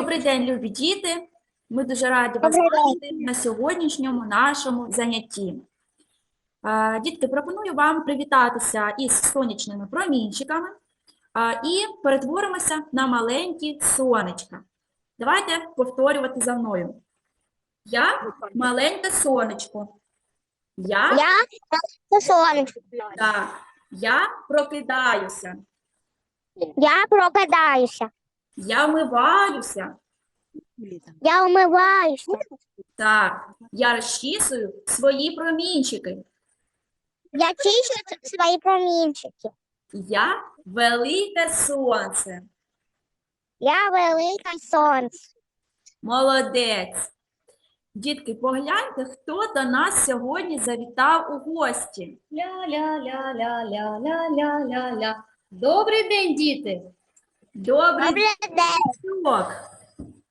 Добрий день, любі діти. Ми дуже раді вас бачити на сьогоднішньому нашому занятті. Дітки, пропоную вам привітатися із сонячними промінчиками і перетворимося на маленькі сонечка. Давайте повторювати за мною. Я маленьке сонечко. Я, Я сонечко. так, я прокидаюся. Я прокидаюся. Я вмиваюся. Я вмиваюся. Так, я розчісую свої промінчики. Я чищу свої промінчики. Я велике сонце. Я велике сонце. Молодець. Дітки, погляньте, хто до нас сьогодні завітав у гості. Ля-ля-ля-ля-ля-ля-ля-ля. Добрий день, діти. Добрий день. день.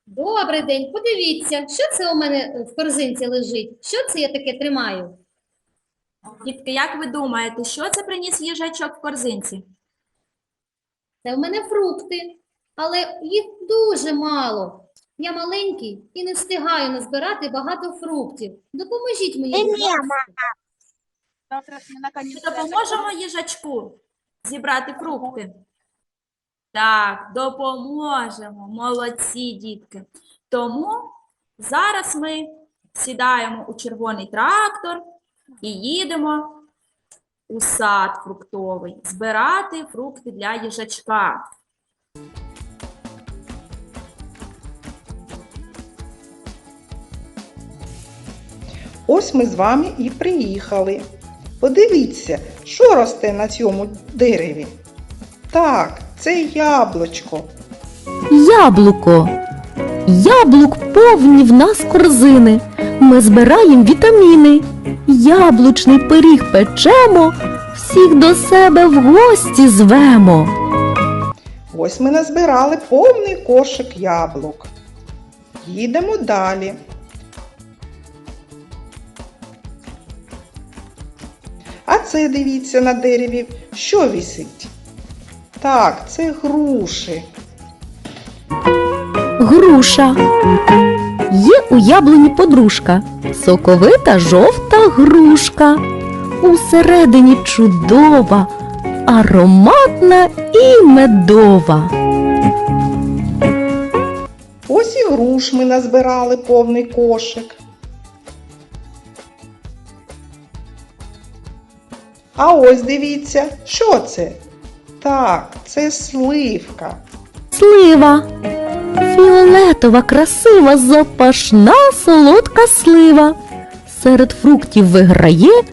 Добрий день. Подивіться, що це у мене в корзинці лежить? Що це я таке тримаю? Дітки, як ви думаєте, що це приніс їжачок в корзинці? Це у мене фрукти, але їх дуже мало. Я маленький і не встигаю назбирати багато фруктів. Допоможіть мені. ласка. Ми допоможемо їжачку зібрати фрукти? Так, допоможемо. Молодці, дітки. Тому зараз ми сідаємо у червоний трактор і їдемо у сад фруктовий збирати фрукти для їжачка. Ось ми з вами і приїхали. Подивіться, що росте на цьому дереві. Так, це яблучко. Яблуко. Яблук повні в нас корзини. Ми збираємо вітаміни. Яблучний пиріг печемо, всіх до себе в гості звемо. Ось ми назбирали повний кошик яблук. Їдемо далі. А це дивіться на дереві, що висить. Так, це груші. Груша. Є у яблуні подружка, соковита жовта грушка. Усередині чудова, ароматна і медова. Ось і груш ми назбирали повний кошик. А ось дивіться, що це? Так, це сливка. Слива. Фіолетова, красива, запашна, солодка слива. Серед фруктів виграє,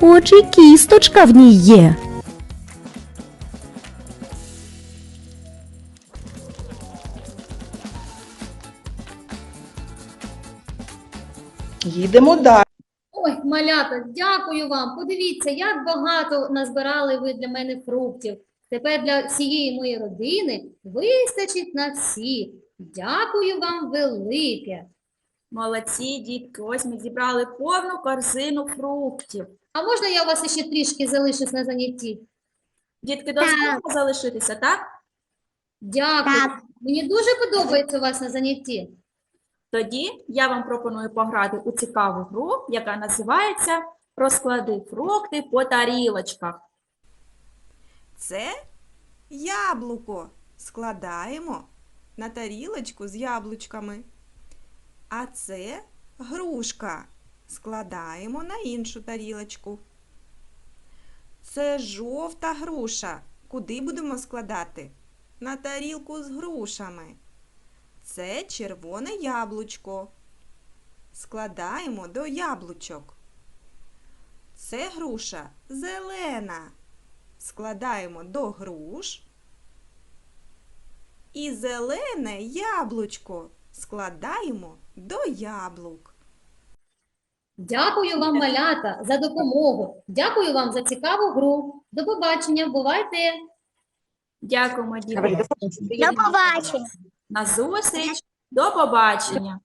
хоч і кісточка в ній є. Їдемо далі. Ой, малята, дякую вам. Подивіться, як багато назбирали ви для мене фруктів. Тепер для всієї моєї родини вистачить на всіх. Дякую вам велике. Молодці, дітки. Ось ми зібрали повну корзину фруктів. А можна я у вас ще трішки залишусь на занятті? Дітки, дозволимо залишитися, так? Дякую. Так. Мені дуже подобається у вас на занятті. Тоді я вам пропоную пограти у цікаву гру, яка називається Розклади фрукти по тарілочках. Це яблуко складаємо на тарілочку з яблучками. А це грушка складаємо на іншу тарілочку. Це жовта груша. Куди будемо складати? На тарілку з грушами. Це червоне яблучко. Складаємо до яблучок. Це груша зелена складаємо до груш. І зелене яблучко складаємо до яблук. Дякую вам, малята, за допомогу. Дякую вам за цікаву гру. До побачення. Бувайте! Дякуємо, дітки. До побачення. На зустріч. До побачення.